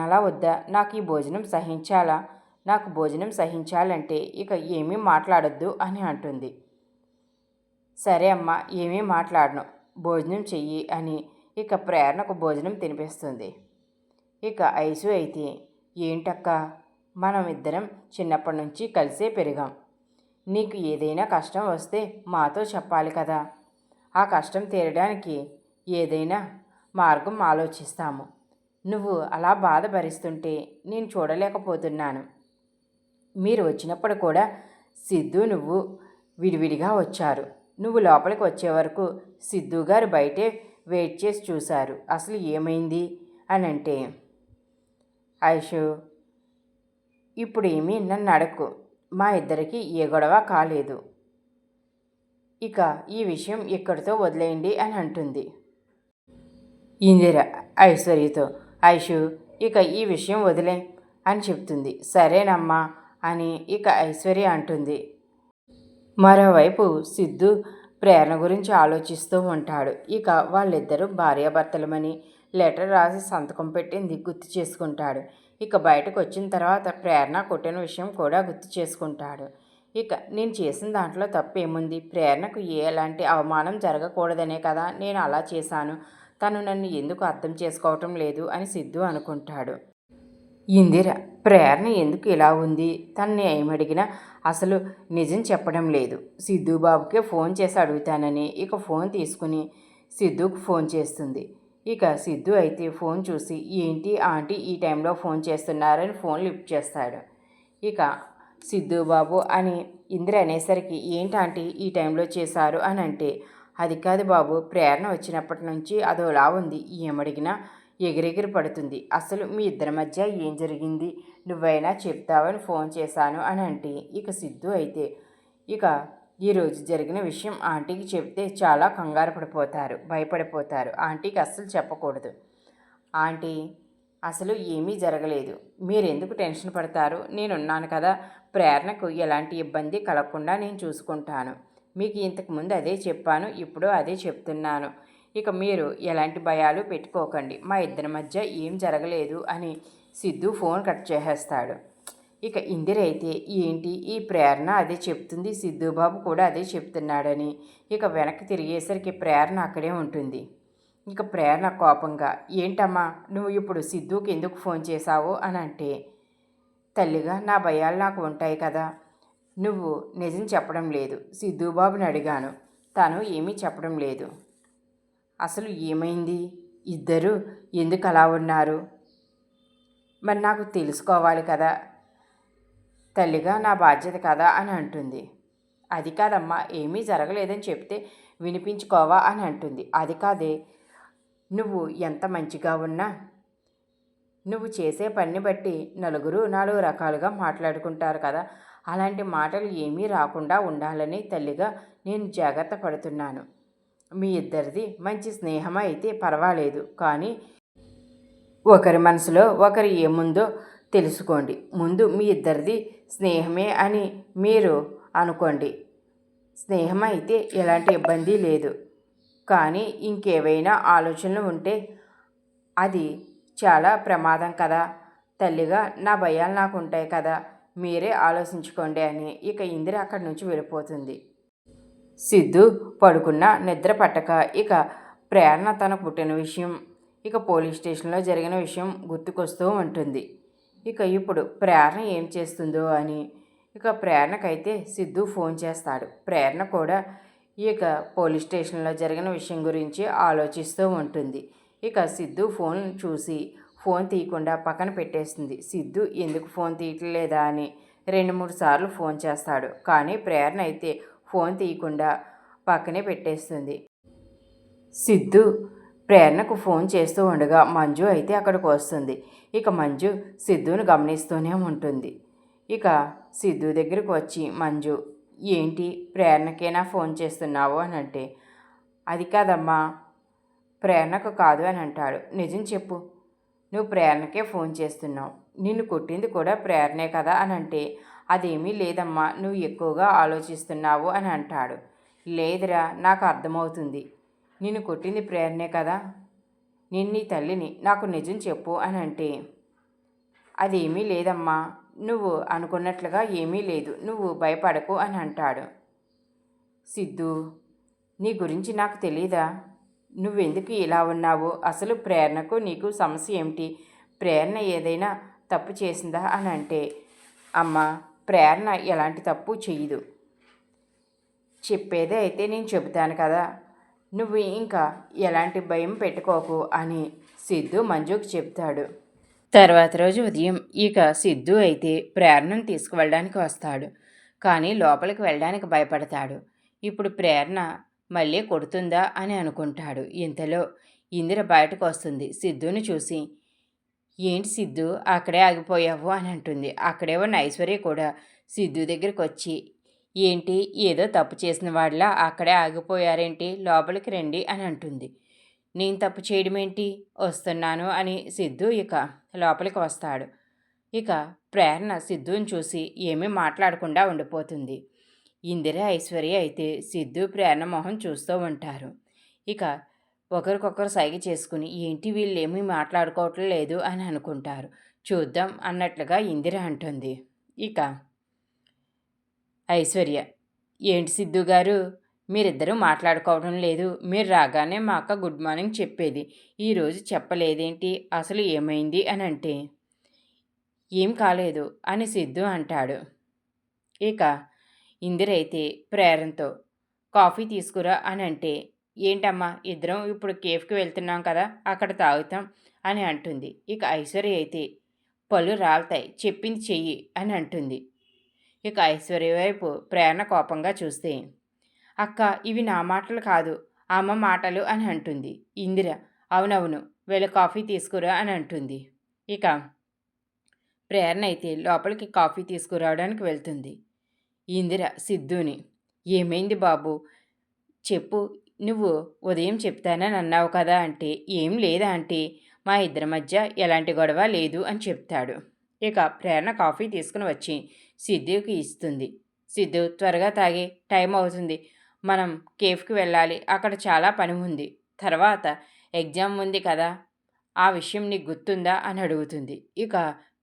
అలా వద్దా? నాకు ఈ భోజనం సహించాలా? నాకు భోజనం సహించాలంటే ఇక ఏమీ మాట్లాడొద్దు అని అంటుంది. సరే అమ్మా ఏమీ మాట్లాడను. భోజనం చెయ్యి అని ఇక ప్రేరణకు భోజనం తినిపిస్తుంది. ఇక ఐసు అయితే ఏంటక్క? మనం ఇద్దరం చిన్నప్పటి నుంచి కలిసే పెరిగాం. నీకు ఏదైనా కష్టం వస్తే మాతో చెప్పాలి కదా? ఆ కష్టం తీరడానికి ఏదైనా మార్గం ఆలోచిస్తాము. నువ్వు అలా బాధ భరిస్తుంటే నేను చూడలేకపోతున్నాను. మీరు వచ్చినప్పుడు కూడా సిద్ధు నువ్వు విడివిడిగా వచ్చారు. నువ్వు లోపలికి వచ్చే వరకు సిద్ధు గారు బయటే వెయిట్ చేసి చూశారు. అసలు ఏమైంది? అని అంటే ఐషు ఇప్పుడు ఏమీ నన్ను అడక్కు. మా ఇద్దరికి ఏ గొడవ కాలేదు. ఇక ఈ విషయం ఇక్కడితో వదిలేయండి అని అంటుంది. ఇందిర ఐశ్వర్యతో ఐషు ఇక ఈ విషయం వదిలే అని చెప్తుంది. సరేనమ్మా అని ఇక ఐశ్వర్య అంటుంది. మరోవైపు సిద్ధు ప్రేరణ గురించి ఆలోచిస్తూ ఉంటాడు. ఇక వాళ్ళిద్దరూ భార్యాభర్తలమని లెటర్ రాసి సంతకం పెట్టింది గుర్తు చేసుకుంటాడు. ఇక బయటకు వచ్చిన తర్వాత ప్రేరణ కొట్టిన విషయం కూడా గుర్తు చేసుకుంటాడు. ఇక నేను చేసిన దాంట్లో తప్పేముంది? ప్రేరణకు ఎలాంటి అవమానం జరగకూడదనే కదా నేను అలా చేశాను. తను నన్ను ఎందుకు అర్థం చేసుకోవటం లేదు అని సిద్ధు అనుకుంటాడు. ఇందిర ప్రేరణ ఎందుకు ఇలా ఉంది? తనని ఏమడిగినా అసలు నిజం చెప్పడం లేదు. సిద్ధు బాబుకే ఫోన్ చేసి అడుగుతానని ఇక ఫోన్ తీసుకుని సిద్ధుకు ఫోన్ చేస్తుంది. ఇక సిద్ధు అయితే ఫోన్ చూసి ఏంటి ఆంటీ ఈ టైంలో ఫోన్ చేస్తున్నారని ఫోన్ లిఫ్ట్ చేస్తాడు. ఇక సిద్ధు బాబు అని ఇందిర అనేసరికి ఏంటి ఆంటీ ఈ టైంలో చేశారు? అని అంటే అది కాదు బాబు ప్రేరణ వచ్చినప్పటి నుంచి అదోలా ఉంది. ఏమడిగినా ఎగిరెగిరి పడుతుంది. అసలు మీ ఇద్దరి మధ్య ఏం జరిగింది? నువ్వైనా చెప్తావని ఫోన్ చేశాను అని అంటే ఇక సిద్ధు అయితే. ఇక ఈరోజు జరిగిన విషయం ఆంటీకి చెప్తే చాలా కంగారు పడిపోతారు భయపడిపోతారు. ఆంటీకి అస్సలు చెప్పకూడదు. ఆంటీ అసలు ఏమీ జరగలేదు. మీరెందుకు టెన్షన్ పడతారు? నేనున్నాను కదా. ప్రేరణకు ఎలాంటి ఇబ్బంది కలగకుండా నేను చూసుకుంటాను. మీకు ఇంతకుముందు అదే చెప్పాను ఇప్పుడు అదే చెప్తున్నాను. ఇక మీరు ఎలాంటి భయాలు పెట్టుకోకండి. మా ఇద్దరి మధ్య ఏం జరగలేదు అని సిద్ధు ఫోన్ కట్ చేసేస్తాడు. ఇక ఇందిరైతే ఏంటి? ఈ ప్రేరణ అదే చెప్తుంది. సిద్ధుబాబు కూడా అదే చెప్తున్నాడని. ఇక వెనక్కి తిరిగేసరికి ప్రేరణ అక్కడే ఉంటుంది. ఇక ప్రేరణ కోపంగా ఏంటమ్మా నువ్వు ఇప్పుడు సిద్ధుకి ఎందుకు ఫోన్ చేశావు? అని అంటే తల్లిగా నా భయాలు నాకు ఉంటాయి కదా. నువ్వు నిజం చెప్పడం లేదు. సిద్ధుబాబుని అడిగాను. తను ఏమీ చెప్పడం లేదు. అసలు ఏమైంది? ఇద్దరు ఎందుకు అలా ఉన్నారు? మరి నాకు తెలుసుకోవాలి కదా? తల్లిగా నా బాధ్యత కదా అని అంటుంది. అది కాదమ్మా ఏమీ జరగలేదని చెప్తే వినిపించుకోవా అని అంటుంది. అది కాదే నువ్వు ఎంత మంచిగా ఉన్నా నువ్వు చేసే పని బట్టి నలుగురు నాలుగు రకాలుగా మాట్లాడుకుంటారు కదా? అలాంటి మాటలు ఏమీ రాకుండా ఉండాలని తల్లిగా నేను జాగ్రత్త పడుతున్నాను. మీ ఇద్దరిది మంచి స్నేహం అయితే పర్వాలేదు కానీ ఒకరి మనసులో ఒకరు ఏముందో తెలుసుకోండి. ముందు మీ ఇద్దరిది స్నేహమే అని మీరు అనుకోండి. స్నేహం అయితే ఎలాంటి ఇబ్బంది లేదు కానీ ఇంకేవైనా ఆలోచనలు ఉంటే అది చాలా ప్రమాదం కదా. తల్లిగా నా భయాలు నాకు ఉంటాయి కదా. మీరే ఆలోచించుకోండి అని ఇక ఇందిర అక్కడి నుంచి వెళ్ళిపోతుంది. సిద్ధు పడుకున్న నిద్ర పట్టక ఇక ప్రేరణ తన పుట్టిన విషయం ఇక పోలీస్ స్టేషన్లో జరిగిన విషయం గుర్తుకొస్తూ ఉంటుంది. ఇక ఇప్పుడు ప్రేరణ ఏం చేస్తుందో అని ఇక ప్రేరణకైతే సిద్ధు ఫోన్ చేస్తాడు. ప్రేరణ కూడా ఇక పోలీస్ స్టేషన్లో జరిగిన విషయం గురించి ఆలోచిస్తూ ఉంటుంది. ఇక సిద్ధు ఫోన్ చూసి ఫోన్ తీయకుండా పక్కన పెట్టేస్తుంది. సిద్ధు ఎందుకు ఫోన్ తీయట్లేదా? అని రెండు మూడు సార్లు ఫోన్ చేస్తాడు. కానీ ప్రేరణ అయితే ఫోన్ తీయకుండా పక్కనే పెట్టేస్తుంది. సిద్ధు ప్రేరణకు ఫోన్ చేస్తూ ఉండగా మంజు అయితే అక్కడికి వస్తుంది. ఇక మంజు సిద్ధుని గమనిస్తూనే ఉంటుంది. ఇక సిద్ధు దగ్గరికి వచ్చి మంజు ఏంటి? ప్రేరణకేనా ఫోన్ చేస్తున్నావు? అని అంటే అది కాదమ్మా ప్రేరణకు కాదు అని అంటాడు. నిజం చెప్పు. నువ్వు ప్రేరణకే ఫోన్ చేస్తున్నావు. నిన్ను కొట్టింది కూడా ప్రేరణే కదా అని అంటే అదేమీ లేదమ్మా నువ్వు ఎక్కువగా ఆలోచిస్తున్నావు అని అంటాడు. లేదురా నాకు అర్థమవుతుంది. నిన్ను కొట్టింది ప్రేరణే కదా. నేను నీ తల్లిని నాకు నిజం చెప్పు అని అంటే అదేమీ లేదమ్మా నువ్వు అనుకున్నట్లుగా ఏమీ లేదు నువ్వు భయపడకు అని అంటాడు. సిద్ధు నీ గురించి నాకు తెలీదా? నువ్వెందుకు ఇలా ఉన్నావు? అసలు ప్రేరణకు నీకు సమస్య ఏమిటి? ప్రేరణ ఏదైనా తప్పు చేసిందా? అని అంటే అమ్మ ప్రేరణ ఎలాంటి తప్పు చేయదు. చెప్పేదే అయితే నేను చెబుతాను కదా. నువ్వు ఇంకా ఎలాంటి భయం పెట్టుకోకు అని సిద్ధు మంజుకి చెప్తాడు తర్వాత రోజు ఉదయం ఇక సిద్ధు అయితే ప్రేరణను తీసుకువెళ్ళడానికి వస్తాడు. కానీ లోపలికి వెళ్ళడానికి భయపడతాడు. ఇప్పుడు ప్రేరణ మళ్ళీ కొడుతుందా అని అనుకుంటాడు ఇంతలో ఇందిర బయటకు వస్తుంది సిద్ధుని చూసి ఏంటి సిద్ధు అక్కడే ఆగిపోయావు? అని అంటుంది. అక్కడే ఉన్న ఐశ్వర్య కూడా సిద్ధు దగ్గరికి వచ్చి ఏంటి ఏదో తప్పు చేసిన వాళ్ళ అక్కడే ఆగిపోయారేంటి? లోపలికి రండి అని అంటుంది. నేను తప్పు చేయడం ఏంటి వస్తున్నాను అని సిద్ధు ఇక లోపలికి వస్తాడు. ఇక ప్రేరణ సిద్ధుని చూసి ఏమీ మాట్లాడకుండా ఉండిపోతుంది. ఇందిర ఐశ్వర్య అయితే సిద్ధు ప్రేరణ మొహం చూస్తూ ఉంటారు. ఇక ఒకరికొకరు సైగ చేసుకుని ఏంటి వీళ్ళు ఏమీ మాట్లాడుకోవటం లేదు అని అనుకుంటారు. చూద్దాం అన్నట్లుగా ఇందిర అంటుంది. ఇక ఐశ్వర్య ఏంటి సిద్ధు గారు మీరిద్దరూ మాట్లాడుకోవడం లేదు. మీరు రాగానే మా అక్క గుడ్ మార్నింగ్ చెప్పేది. ఈరోజు చెప్పలేదేంటి? అసలు ఏమైంది? అని అంటే ఏం కాలేదు అని సిద్ధు అంటాడు. ఇక ఇందిరైతే ప్రేరణతో. కాఫీ తీసుకురా అని అంటే ఏంటమ్మా ఇద్దరం ఇప్పుడు కేఫ్కి వెళ్తున్నాం కదా అక్కడ తాగుతాం అని అంటుంది. ఇక ఐశ్వర్య అయితే పళ్ళు రాలుతాయి చెప్పింది చెయ్యి అని అంటుంది. ఇక ఐశ్వర్య వైపు ప్రేరణ కోపంగా చూస్తే అక్క ఇవి నా మాటలు కాదు అమ్మ మాటలు అని అంటుంది. ఇందిర అవునవును వెళ్ళి కాఫీ తీసుకురా అని అంటుంది. ఇక ప్రేరణ అయితే లోపలికి కాఫీ తీసుకురావడానికి వెళ్తుంది. ఇందిర సిద్ధుని. ఏమైంది బాబు? చెప్పు నువ్వు ఉదయం చెప్తానని అన్నావు కదా అంటే ఏం లేదా అంటే మా ఇద్దరి మధ్య ఎలాంటి గొడవ లేదు అని చెప్తాడు. ఇక ప్రేరణ కాఫీ తీసుకుని వచ్చి సిద్ధుకి ఇస్తుంది. సిద్ధు త్వరగా తాగి. టైం అవుతుంది. మనం కేఫ్కి వెళ్ళాలి. అక్కడ చాలా పని ఉంది. తర్వాత ఎగ్జామ్ ఉంది కదా. ఆ విషయం నీకు గుర్తుందా అని అడుగుతుంది. ఇక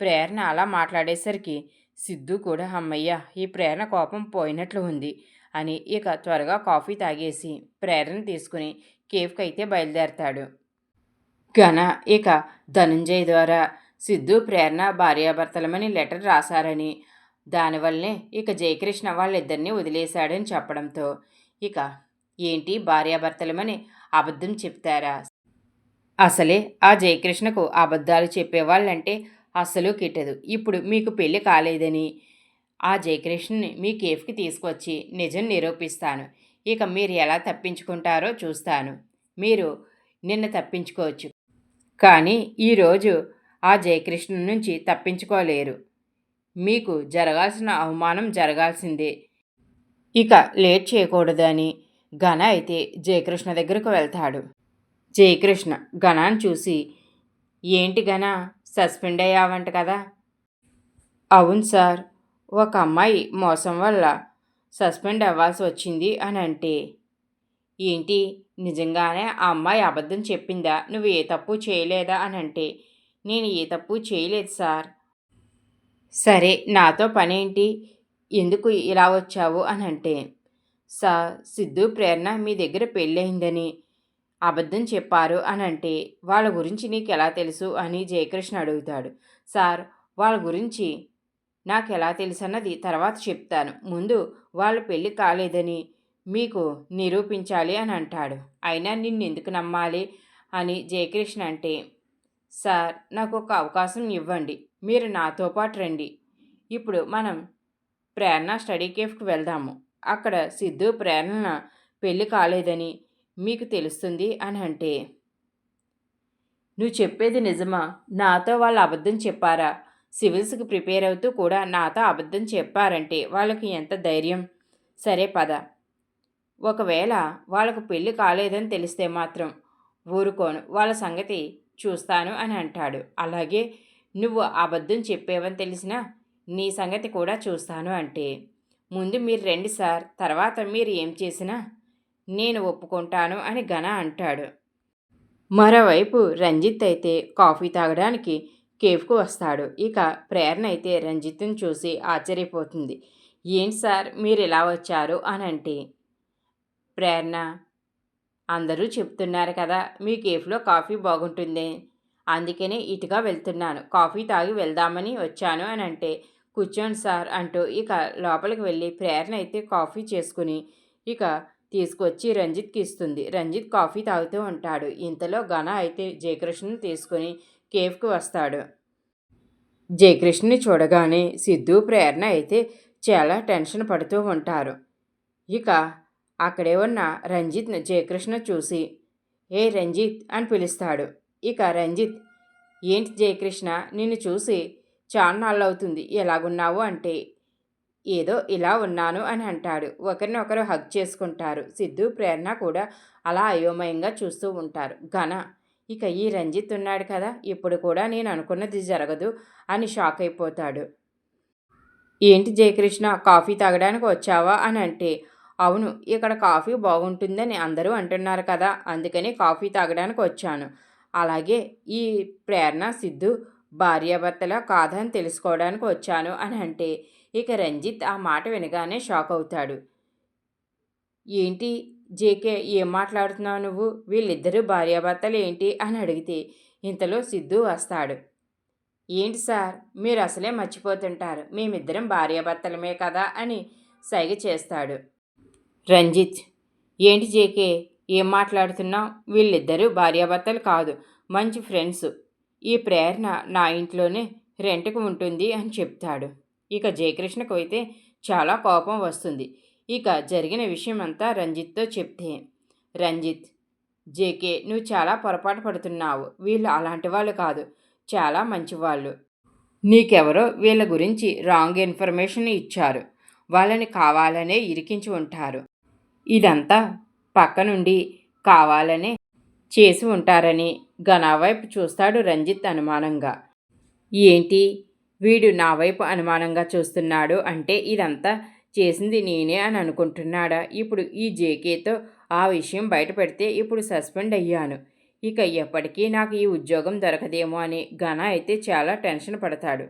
ప్రేరణ అలా మాట్లాడేసరికి సిద్ధు కూడా అమ్మయ్య ఈ ప్రేరణ కోపం పోయినట్లు ఉంది అని ఇక త్వరగా కాఫీ తాగేసి ప్రేరణ తీసుకుని కేఫ్కి అయితే బయలుదేరతాడు. ఘన ఇక ధనుంజయ్ ద్వారా సిద్ధు ప్రేరణ భార్యాభర్తలమని లెటర్ రాశారని దానివల్లనే ఇక జయకృష్ణ వాళ్ళిద్దరినీ వదిలేశాడని చెప్పడంతో ఇక ఏంటి భార్యాభర్తలమని అబద్ధం చెప్తారా? అసలే ఆ జయకృష్ణకు అబద్ధాలు చెప్పేవాళ్ళంటే అస్సలు కిట్టదు. ఇప్పుడు మీకు పెళ్ళి కాలేదని ఆ జయకృష్ణని మీ కేఫ్కి తీసుకొచ్చి నిజం నిరూపిస్తాను. ఇక మీరు ఎలా తప్పించుకుంటారో చూస్తాను. మీరు నిన్న తప్పించుకోవచ్చు. కానీ ఈరోజు ఆ జయకృష్ణ నుంచి తప్పించుకోలేరు. మీకు జరగాల్సిన అవమానం జరగాల్సిందే. ఇక లేట్ చేయకూడదని ఘన అయితే జయకృష్ణ దగ్గరకు వెళ్తాడు. జయకృష్ణ ఘనాన్ని చూసి ఏంటి ఘన? సస్పెండ్ అయ్యావంట కదా. అవును సార్ ఒక అమ్మాయి మోసం వల్ల సస్పెండ్ అవ్వాల్సి వచ్చింది అని అంటే. ఏంటి? నిజంగానే ఆ అమ్మాయి అబద్ధం చెప్పిందా? నువ్వు ఏ తప్పు చేయలేదా అని అంటే నేను ఏ తప్పు చేయలేదు సార్. సరే నాతో పనేంటి? ఎందుకు ఇలా వచ్చావు అని అంటే సా సిద్ధు ప్రేరణ మీ దగ్గర పెళ్ళయిందని. అబద్ధం చెప్పారు అని అంటే వాళ్ళ గురించి నీకు ఎలా తెలుసు? అని జయకృష్ణ అడుగుతాడు. సార్ వాళ్ళ గురించి నాకు ఎలా తెలుసు అన్నది తర్వాత చెప్తాను. ముందు వాళ్ళ పెళ్ళి కాలేదని మీకు నిరూపించాలి అని అంటాడు. అయినా నిన్ను ఎందుకు నమ్మాలి? అని జయకృష్ణ అంటే సార్ నాకు ఒక అవకాశం ఇవ్వండి. మీరు నాతో పాటు రండి. ఇప్పుడు మనం ప్రేరణ స్టడీ కేఫ్కి వెళ్దాము. అక్కడ సిద్ధు ప్రేరణ పెళ్ళి కాలేదని మీకు తెలుస్తుంది అని అంటే నువ్వు చెప్పేది నిజమా? నాతో వాళ్ళు అబద్ధం చెప్పారా? సివిల్స్కి ప్రిపేర్ అవుతూ కూడా నాతో అబద్ధం చెప్పారంటే వాళ్ళకి ఎంత ధైర్యం? సరే పద. ఒకవేళ వాళ్ళకు పెళ్ళి కాలేదని తెలిస్తే మాత్రం ఊరుకోను. వాళ్ళ సంగతి చూస్తాను అని అంటాడు. అలాగే నువ్వు అబద్ధం చెప్పేవని తెలిసినా నీ సంగతి కూడా చూస్తాను అంటే ముందు మీరు రండి సార్. తర్వాత మీరు ఏం చేసినా నేను ఒప్పుకుంటాను అని ఘన అంటాడు. మరోవైపు రంజిత్ అయితే కాఫీ తాగడానికి కేఫ్కు వస్తాడు. ఇక ప్రేరణ అయితే రంజిత్ని చూసి ఆశ్చర్యపోతుంది. ఏంటి సార్ మీరు ఇలా వచ్చారు? అని అంటే ప్రేరణ అందరూ చెప్తున్నారు కదా మీ కేఫ్లో కాఫీ బాగుంటుంది? అందుకనే ఇటుగా వెళ్తున్నాను. కాఫీ తాగి వెళ్దామని వచ్చాను అని అంటే కూర్చోండి సార్ అంటూ ఇక లోపలికి వెళ్ళి ప్రేరణ అయితే కాఫీ చేసుకుని ఇక తీసుకొచ్చి రంజిత్కి ఇస్తుంది. రంజిత్ కాఫీ తాగుతూ ఉంటాడు. ఇంతలో ఘన అయితే జయకృష్ణను తీసుకుని కేఫ్కి వస్తాడు. జయకృష్ణని చూడగానే సిద్ధు ప్రేరణ అయితే చాలా టెన్షన్ పడుతూ ఉంటారు. ఇక అక్కడే ఉన్న రంజిత్ను జయకృష్ణ చూసి ఏ రంజిత్ అని పిలుస్తాడు. ఇక రంజిత్ ఏంటి జయకృష్ణ? నిన్ను చూసి చాలా నాళ్ళు అవుతుంది ఎలాగున్నావు? అంటే ఏదో ఇలా ఉన్నాను అని అంటాడు. ఒకరినొకరు హగ్ చేసుకుంటారు. సిద్ధు ప్రేరణ కూడా అలా అయోమయంగా చూస్తూ ఉంటారు. ఘన ఇక ఈ రంజిత్ ఉన్నాడు కదా ఇప్పుడు కూడా నేను అనుకున్నది జరగదు అని షాక్ అయిపోతాడు. ఏంటి జయకృష్ణ కాఫీ తాగడానికి వచ్చావా అని అంటే అవును ఇక్కడ కాఫీ బాగుంటుందని అందరూ అంటున్నారు కదా అందుకని కాఫీ తాగడానికి వచ్చాను. అలాగే ఈ ప్రేరణ సిద్ధు భార్యాభర్తల కాదని తెలుసుకోవడానికి వచ్చాను అని అంటే ఇక రంజిత్ ఆ మాట వినగానే షాక్ అవుతాడు. ఏంటి? జేకే ఏం మాట్లాడుతున్నావు నువ్వు? వీళ్ళిద్దరూ భార్యాభర్తలు ఏంటి? అని అడిగితే ఇంతలో సిద్ధు వస్తాడు. ఏంటి సార్? మీరు అసలే మర్చిపోతుంటారు. మేమిద్దరం భార్యాభర్తలమే కదా? అని సైగ చేస్తాడు. రంజిత్ ఏంటి జేకే? ఏం మాట్లాడుతున్నావు? వీళ్ళిద్దరూ భార్యాభర్తలు కాదు. మంచి ఫ్రెండ్స్. ఈ ప్రేరణ నా ఇంట్లోనే రెంట్కు ఉంటుంది అని చెప్తాడు. ఇక జయకృష్ణకు అయితే చాలా కోపం వస్తుంది. ఇక జరిగిన విషయం అంతా రంజిత్తో చెప్తే రంజిత్ జేకే నువ్వు చాలా పొరపాటు పడుతున్నావు. వీళ్ళు అలాంటి వాళ్ళు కాదు. చాలా మంచివాళ్ళు. నీకెవరో వీళ్ళ గురించి రాంగ్ ఇన్ఫర్మేషన్ ఇచ్చారు. వాళ్ళని కావాలనే ఇరికించి ఉంటారు. ఇదంతా పక్క నుండి కావాలనే చేసి ఉంటారని ఘనా వైపు చూస్తాడు రంజిత్ అనుమానంగా. ఏంటి? వీడు నా వైపు అనుమానంగా చూస్తున్నాడు అంటే ఇదంతా చేసింది నేనే అని అనుకుంటున్నాడా? ఇప్పుడు ఈ జేకేతో ఆ విషయం బయట పెడితే ఇప్పుడు సస్పెండ్ అయ్యాను. ఇక ఎప్పటికీ నాకు ఈ ఉద్యోగం దొరకదేమో అని ఘన అయితే చాలా టెన్షన్ పడతాడు.